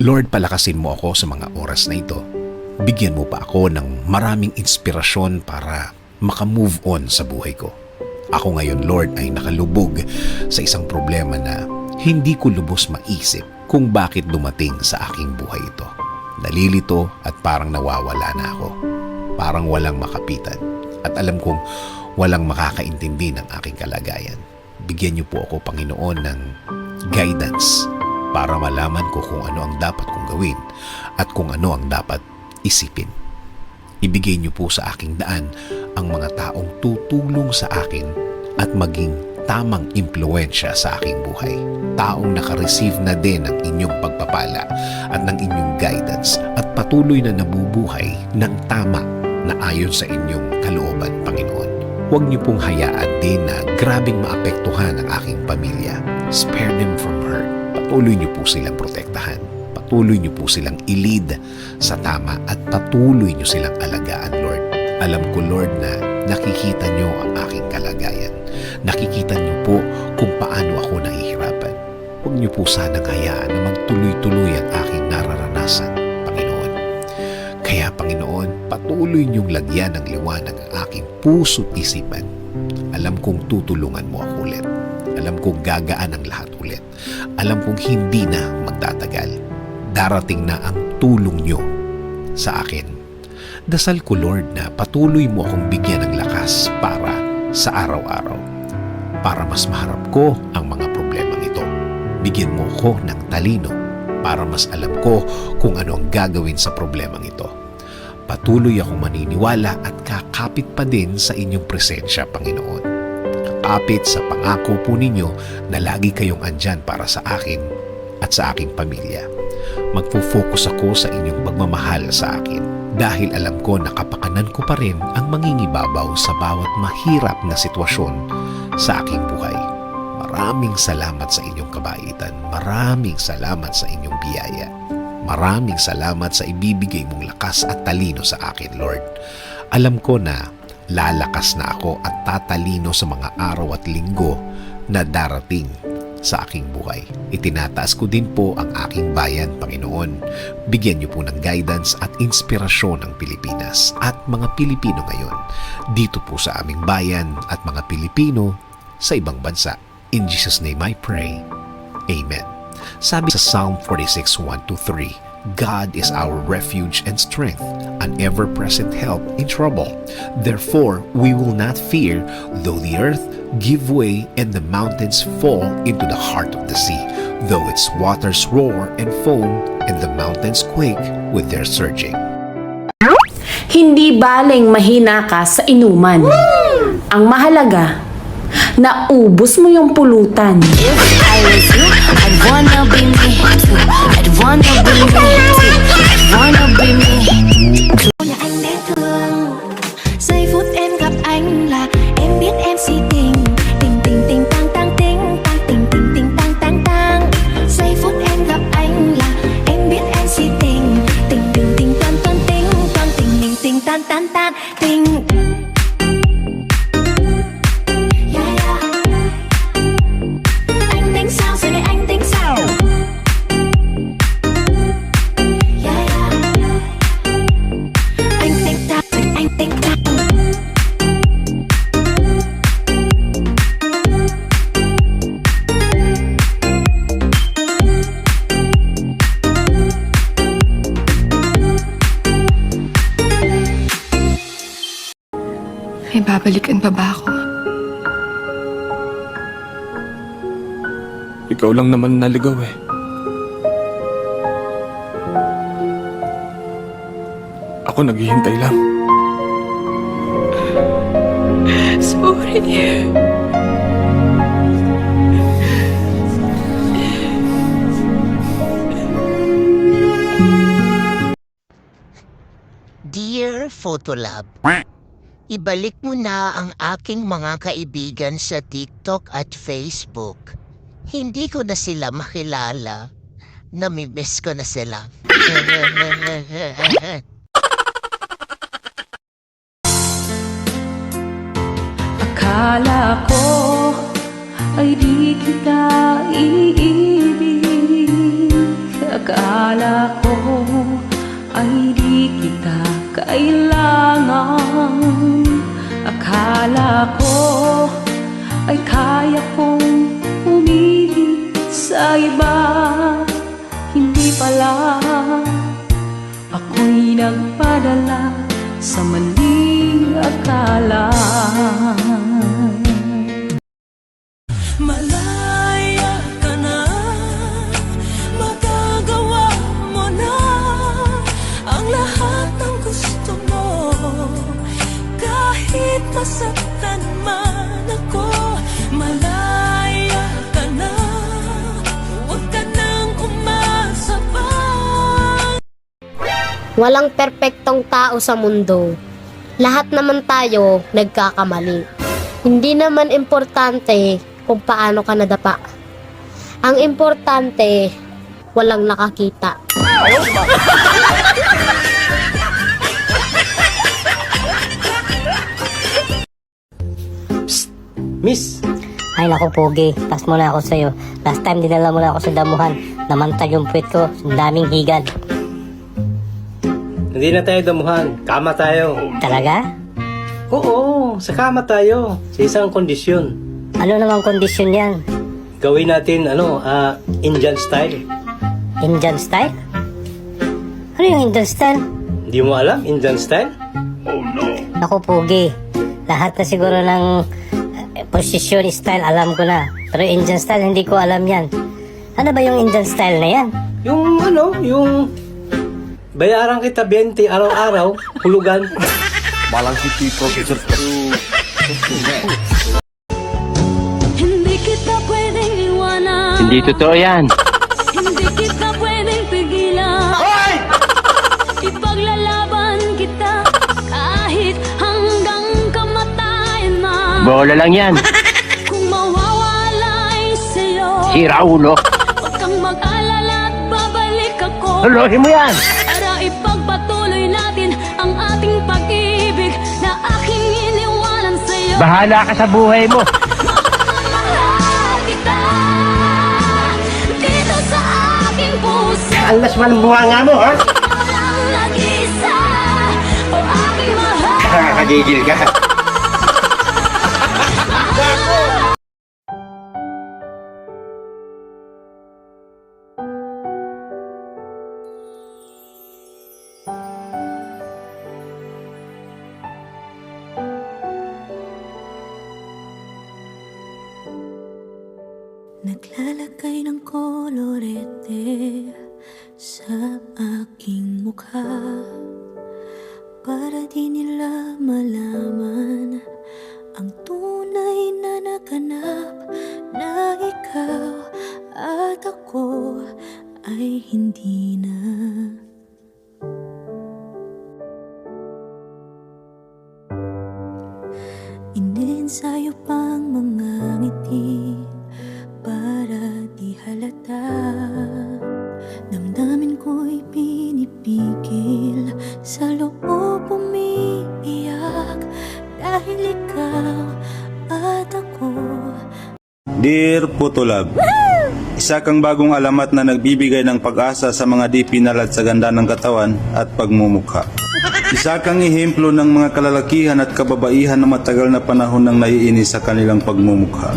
Lord, palakasin mo ako sa mga oras na ito. Bigyan mo pa ako ng maraming inspirasyon para makamove on sa buhay ko. Ako ngayon, Lord, ay nakalubog sa isang problema na hindi ko lubos maisip kung bakit dumating sa aking buhay ito. Nalilito at parang nawawala na ako. Parang walang makapitan. At alam kong walang makakaintindi ng aking kalagayan. Bigyan niyo po ako, Panginoon, ng guidance para malaman ko kung ano ang dapat kong gawin at kung ano ang dapat isipin. Ibigay niyo po sa aking daan ang mga taong tutulong sa akin at maging tamang impluensya sa aking buhay. Taong nakareceive na din ng inyong pagpapala at ng inyong guidance at patuloy na nabubuhay ng tama na ayon sa inyong kalooban, Panginoon. Huwag niyo pong hayaan din na grabing maapektuhan ang aking pamilya. Spare them from hurt. Patuloy niyo po silang protektahan. Patuloy niyo po silang ilid sa tama at patuloy niyo silang alagaan, Lord. Alam ko, Lord, na nakikita niyo ang aking kalagayan. Nakikita niyo po kung paano ako nahihirapan. Huwag niyo po sanang hayaan na magtuloy-tuloy ang aking nararanasan, Panginoon. Kaya, Panginoon, patuloy niyong lagyan ng liwanag ang aking puso't isipan. Alam kong tutulungan mo ako ulit. Alam kong gagaan ang lahat ulit. Alam kong hindi na magtatagal. Darating na ang tulong niyo sa akin. Dasal ko, Lord, na patuloy mo akong bigyan ng lakas para sa araw-araw. Para mas maharap ko ang mga problemang ito. Bigyan mo ko ng talino para mas alam ko kung ano ang gagawin sa problemang ito. Patuloy akong maniniwala at kakapit pa din sa inyong presensya, Panginoon. Kakapit sa pangako po ninyo na lagi kayong andyan para sa akin at sa aking pamilya. Magfo-focus ako sa inyong pagmamahal sa akin dahil alam ko na kapakanan ko pa rin ang mangingibabaw sa bawat mahirap na sitwasyon sa aking buhay. Maraming salamat sa inyong kabaitan. Maraming salamat sa inyong biyaya. Maraming salamat sa ibibigay mong lakas at talino sa akin, Lord. Alam ko na lalakas na ako at tatalino sa mga araw at linggo na darating sa aking buhay. Itinataas ko din po ang aking bayan, Panginoon. Bigyan niyo po ng guidance at inspirasyon ng Pilipinas at mga Pilipino ngayon dito po sa aming bayan at mga Pilipino sa ibang bansa. In Jesus' name I pray. Amen. Sabi sa Psalm 46, 1-3, God is our refuge and strength, an ever-present help in trouble. Therefore, we will not fear, though the earth give way and the mountains fall into the heart of the sea, though its waters roar and foam and the mountains quake with their surging. Hindi baling mahina ka sa inuman. Ang mahalaga, naubos mo yung pulutan. If I was you, I'd wanna be me too. I'd wanna be me too. I'd wanna be me. May babalikan pa ba ako? Ikaw lang naman naligaw eh. Ako naghihintay lang. Sorry. Dear Photolab, ibalik mo na ang aking mga kaibigan sa TikTok at Facebook. Hindi ko na sila makilala. Namimiss ko na sila. ay kaya kong umibig sa iba. Hindi pala ako'y nagpadala sa maling akala Walang perpektong tao sa mundo. Lahat naman tayo nagkakamali. Hindi naman importante kung paano ka nadapa. Ang importante, walang nakakita. Miss, Ay naku, Pogi. Pas mo na ako sa'yo. Last time dinala mo na ako sa damuhan. Namantag yung puwit ko. Ang daming higan. Hindi na tayo damuhan. Kama tayo. Talaga? Oo, sa kama tayo. Sa isang kondisyon. Ano namang kondisyon yan? Gawin natin, ano, ah, Indian style. Indian style? Ano yung Indian style? Hindi mo alam, Indian style? Naku, Pogi. Lahat na siguro ng eh, posisyon style alam ko na. Pero Indian style, hindi ko alam yan. Ano ba yung Indian style na yan? Yung, ano, yung... Bayaran kita 20 araw-araw, hulugan. Hindi kita pwedeng iwanan. Hindi totoo yan. Hindi kita pwedeng pigilan Hoy! Ipaglalaban kita kahit hanggang kamatayan na Bola lang yan. Kung mawawalay sa'yo Sira ulo. Huwag kang mag-alala at babalik ako Tulohin mo yan. Bahala ka sa buhay mo. Ang buha nga mo, ha? Nakakagigil ka. Halata Damdamin ko'y pinipigil Sa loob umiiyak Dahil ikaw at ako Dear Putulab, isa kang bagong alamat na nagbibigay ng pag-asa sa mga di pinalad sa ganda ng katawan at pagmumukha. Isa kang ehemplo ng mga kalalakihan at kababaihan na matagal na panahon nang naiinis sa kanilang pagmumukha.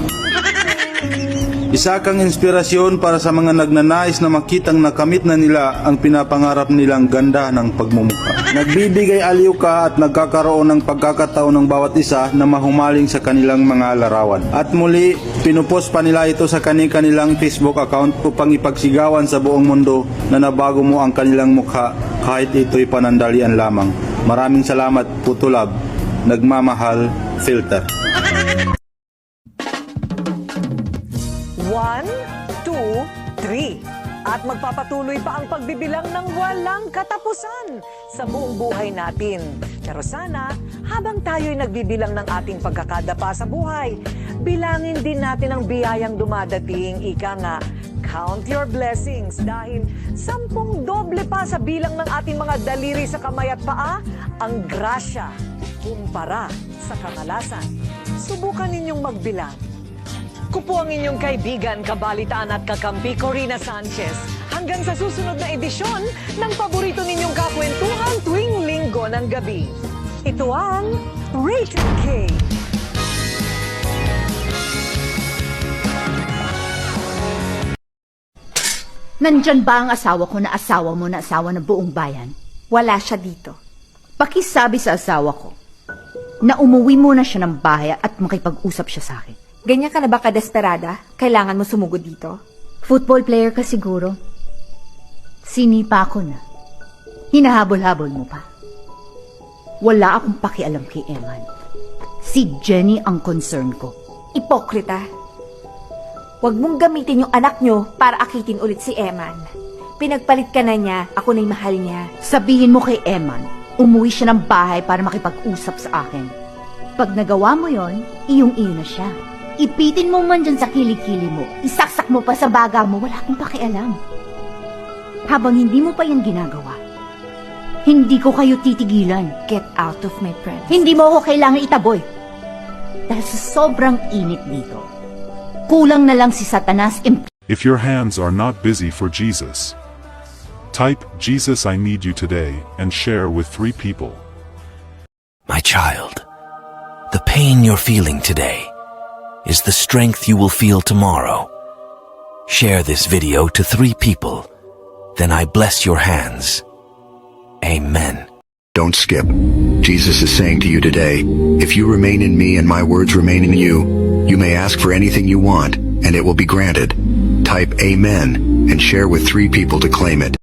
Isa kang inspirasyon para sa mga nagnanais na makitang nakamit na nila ang pinapangarap nilang ganda ng pagmumukha. Nagbibigay aliw ka at nagkakaroon ng pagkakataon ng bawat isa na mahumaling sa kanilang mga larawan. At muli, pinupost pa nila ito sa kani-kanilang Facebook account upang ipagsigawan sa buong mundo na nabago mo ang kanilang mukha kahit ito'y panandalian lamang. Maraming salamat, Putulab. Nagmamahal, Filter. 3. At magpapatuloy pa ang pagbibilang ng walang katapusan sa buong buhay natin. Pero sana, habang tayo'y nagbibilang ng ating pagkakadapa sa buhay, bilangin din natin ang biyayang dumadating, ika nga, count your blessings dahil sampung doble pa sa bilang ng ating mga daliri sa kamay at paa ang grasya kumpara sa kamalasan. Subukan ninyong magbilang ko po ang inyong kaibigan, kabalitaan at kakampi, Corina Sanchez. Hanggang sa susunod na edisyon ng paborito ninyong kakwentuhan tuwing linggo ng gabi. Ito ang Rated K. Nandyan ba ang asawa ko na asawa mo na asawa ng buong bayan? Wala siya dito. Pakisabi sa asawa ko na umuwi muna siya ng bahay at makipag-usap siya sa akin. Ganyan ka na ba kadesperada? Kailangan mo sumugod dito? Football player ka siguro. Sinipa ko na. Hinahabol-habol mo pa. Wala akong pakialam kay Eman. Si Jenny ang concern ko. Ipokrita. Huwag mong gamitin yung anak nyo para akitin ulit si Eman. Pinagpalit ka na niya, ako na'y mahal niya. Sabihin mo kay Eman, umuwi siya ng bahay para makipag-usap sa akin. Pag nagawa mo yon, iyong-iyo na siya. Ipitin mo man dyan sa kilikili mo, isaksak mo pa sa baga mo, wala akong pakialam. Habang hindi mo pa yan ginagawa, hindi ko kayo titigilan. Get out of my presence. Hindi mo ako kailangan itaboy. Dahil sa sobrang init dito, kulang na lang si Satanas im- If your hands are not busy for Jesus, type Jesus I need you today and share with three people. My child, the pain you're feeling today is the strength you will feel tomorrow. Share this video to three people, then I bless your hands. Amen. Don't skip. Jesus is saying to you today, if you remain in me and my words remain in you, you may ask for anything you want, and it will be granted. Type Amen and share with three people to claim it.